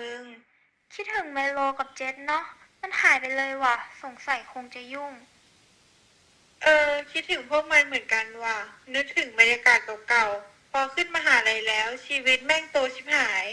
มึง คิดถึงไมโลกับเจสเนาะ มันหายไปเลยว่ะ สงสัยคงจะยุ่ง เออ คิดถึงพวกมันเหมือนกันว่ะ นึกถึงบรรยากาศเก่าๆ พอขึ้นมาหาลัยแล้ว ชีวิตแม่งโตชิบหาย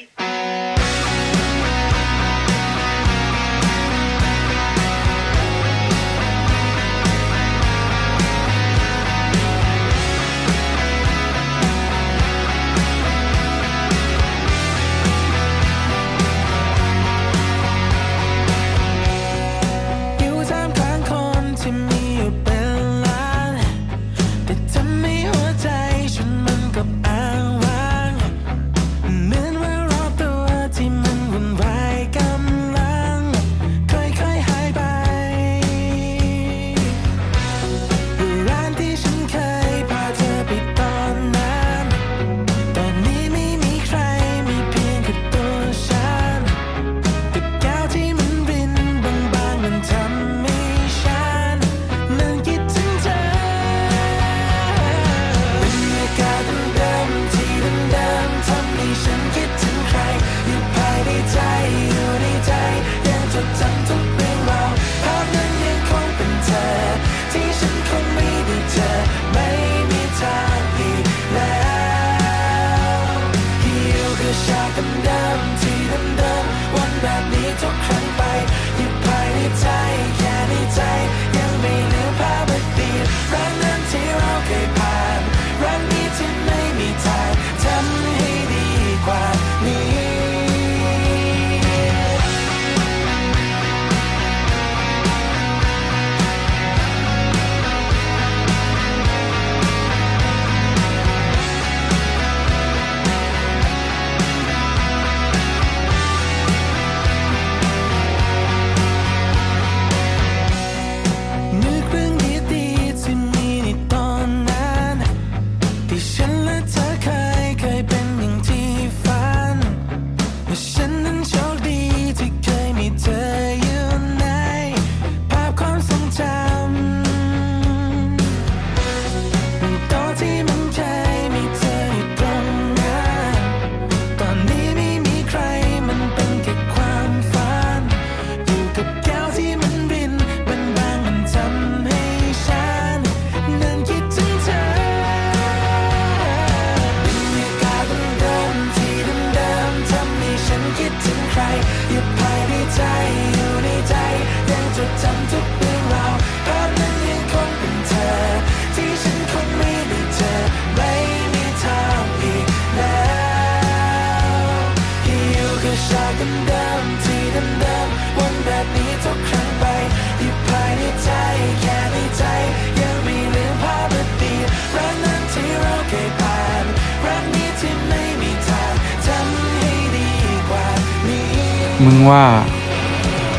มึงว่า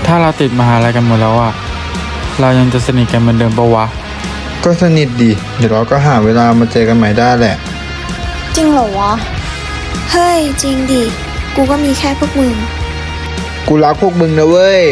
ถ้าเราติดมหาลัยกันหมดแล้วอะเรายังจะสนิทกันเหมือนเดิมปะวะ ก็สนิทดี เดี๋ยวเราก็หาเวลามาเจอกันใหม่ได้แหละ จริงเหรอวะ เฮ้ย จริงดิ กูก็มีแค่พวกมึง กูรักพวกมึงนะเว้ย